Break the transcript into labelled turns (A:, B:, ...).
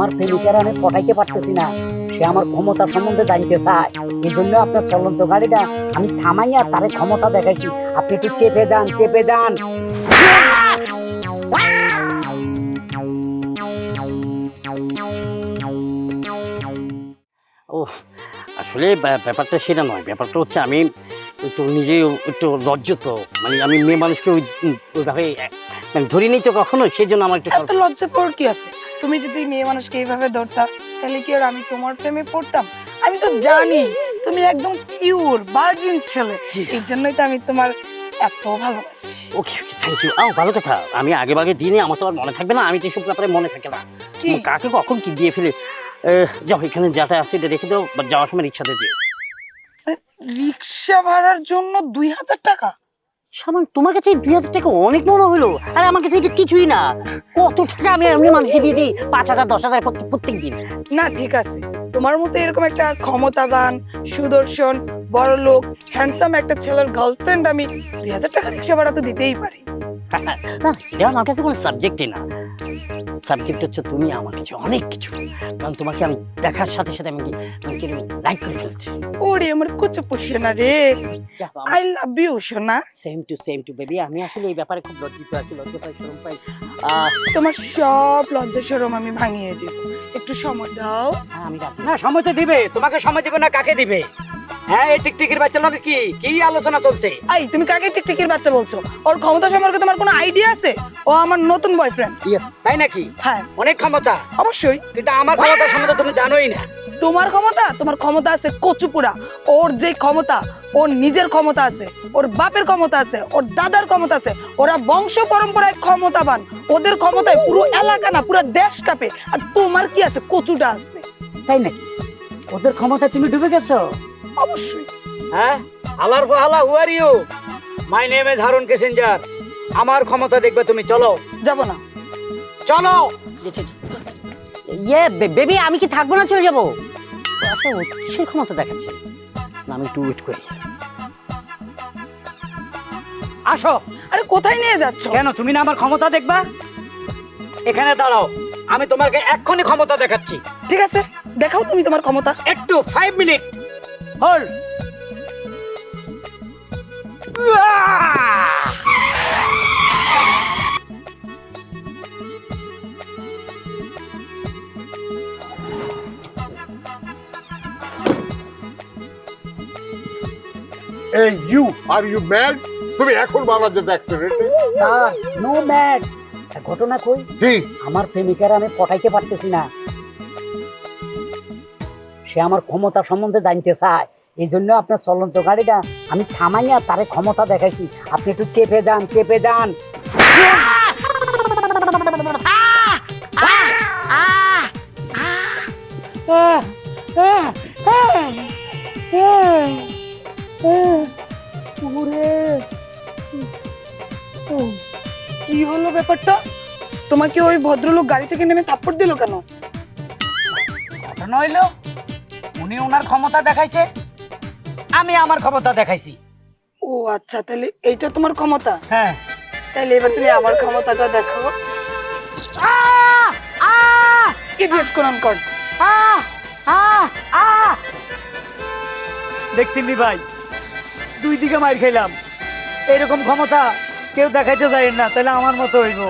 A: আমার প্রেমিকার আমি পটাইতে পারতেছি না। সে আমার ক্ষমতা সম্বন্ধে জানতে চায়। এই জন্য আপনার চলন্ত গাড়িটা আমি থামাইয়া তারে ক্ষমতা দেখাইছি। আপনি একটু চেপে যান চেপে যান।
B: ও আসলে ব্যাপারটা সেটা নয়। ব্যাপারটা হচ্ছে আমি একটু নিজেই একটু লজ্জিত মানে আমি মেয়ে মানুষকে ওইভাবে মানে ধরি নিই তো কখনো সেই জন্য আমার একটু
C: এত লজ্জা পড় কি আছে? তুমি যদি মেয়ে মানুষকে এইভাবে ধরতা তাহলে কি আর আমি তোমার প্রেমে পড়তাম? আমি তো জানি তুমি একদম পিওর ভার্জিন ছেলে। এই জন্যই তো আমি তোমার এত ভালোবাসি।
B: ওকে ওকে থ্যাংক ইউ আও ভালো কথা। আমি আগে ভাগে দিনে আমার তো আর মনে থাকবে না আমি তো এসব ব্যাপারে মনে থাকে না। কাকে কখন কি দিয়ে ফেলে? যাও এখানে যাতে আছে এটা রেখে দাও বা যাওয়ার সময় রিক্সাতে দিও।
C: রিক্সা ভাড়ার জন্য দুই হাজার টাকা?
B: সামান তোমার কাছে দুই হাজার টাকা অনেক মনে হলো। আর আমার কাছে এটা কিছুই না। কত টাকা আমি এমনি মানুষকে দিয়ে দিই? পাঁচ হাজার দশ হাজার প্রত্যেক দিন।
C: না ঠিক আছে। তোমার মতো এরকম একটা ক্ষমতাবান সুদর্শন বড় লোক হ্যান্ডসাম একটা ছেলের গার্লফ্রেন্ড আমি দুই হাজার টাকা রিক্সা ভাড়া তো দিতেই পারি।
B: না আমার কাছে কোনো সাবজেক্টই না। সাবজেক্ট হচ্ছে তুমি আমার কাছে অনেক কিছু। কারণ তোমাকে আমি দেখার সাথে সাথে আমি লাইক করে ফেলছি?
C: ওরে আমার কুচু পুষিয়ে না রে। আই লাভ ইউ সোনা।
B: Same to same to baby আমি আসলে এই ব্যাপারে খুব লজ্জিত আছি লজ্জা পাই শরম পাই।
C: তোমার সব লজ্জা সরম আমি ভাঙিয়ে দিব। একটু সময় দাও।
B: হ্যাঁ, আমি
A: না সময় তো দিবে। তোমাকে সময় দিবে না কাকে দিবে? হ্যাঁ এই টিকটিকির বাচ্চা লোক কি? কি আলোচনা চলছে?
C: আই তুমি কাকে টিকটিকির বাচ্চা বলছো? ওর ক্ষমতা সম্পর্কে তোমার কোনো আইডিয়া আছে? ও আমার নতুন বয়ফ্রেন্ড
B: ইয়েস
A: তাই নাকি?
C: হ্যাঁ।
A: অনেক ক্ষমতা।
C: অবশ্যই।
A: কিন্তু আমার ক্ষমতা সম্বন্ধে তুমি জানোই না।
C: তোমার ক্ষমতা? তোমার ক্ষমতা আছে কচুপুরা। ওর যে ক্ষমতা ওর নিজের ক্ষমতা আছে। ওর বাপের ক্ষমতা আছে ওর দাদার ক্ষমতা আছে। ওরা বংশ পরম্পরায় ক্ষমতাবান। ওদের ক্ষমতায় পুরো এলাকা না পুরো দেশ কাঁপে। আর তোমার কি আছে? কচুটা আছে।
A: তাই নাকি? ওদের ক্ষমতা তুমি ডুবে গেছো?
C: অবশ্যই।
A: হ্যাঁ? হালার পর হালা who are you my name is Harun Kissinger আমার ক্ষমতা দেখবে তুমি চলো।
C: যাব না।
A: চলো!
B: ইয়ে বেবি আমি কি থাকব না চলে যাব? আচ্ছা কিসের ক্ষমতা দেখাচ্ছে? না আমি একটু ওয়েট করি।
A: আসো।
C: আরে কোথায় নিয়ে যাচ্ছ?
A: কেন তুমি না আমার ক্ষমতা দেখবা? এখানে দাঁড়াও। আমি তোমাকে এক্ষুনি ক্ষমতা দেখাচ্ছি।
C: ঠিক আছে দেখাও তুমি তোমার ক্ষমতা।
A: একটু ফাইভ মিনিট হোল্ড
D: এই ইউ আর ইউ ম্যাড তুমি এখন যেতে অ্যাক্সিডেন্ট
A: স্যার নো ম্যাড ঘটনা কই?
D: কি?
A: আমার প্রেমিকার আমি পটাইতে পারতেছি না। সে আমার ক্ষমতা সম্বন্ধে জানতে চায়। এই জন্য আপনার চলন্ত গাড়িটা আমি থামাইয়া তারে ক্ষমতা দেখাইছি। আপনি একটু চেপে যান চেপে যান।
C: কি হলো ব্যাপারটা? তোমাকে ওই ভদ্রলোক গাড়ি থেকে নেমে থাপ্পড় দিল কেন?
A: ঘটনা হইল উনি ওনার ক্ষমতা দেখাইছে? আমি আমার ক্ষমতা দেখাইছি।
C: ও আচ্ছা তাহলে এইটা তোমার ক্ষমতা?
A: হ্যাঁ।
C: তাহলে এবার তুমি আমার ক্ষমতাটা দেখো ইডিয়েট কোরআন কর।
A: দেখছিলি ভাই দুই দিকে মার খেলাম এরকম ক্ষমতা কেউ দেখাইতে যায় না তাহলে আমার মতো হইব।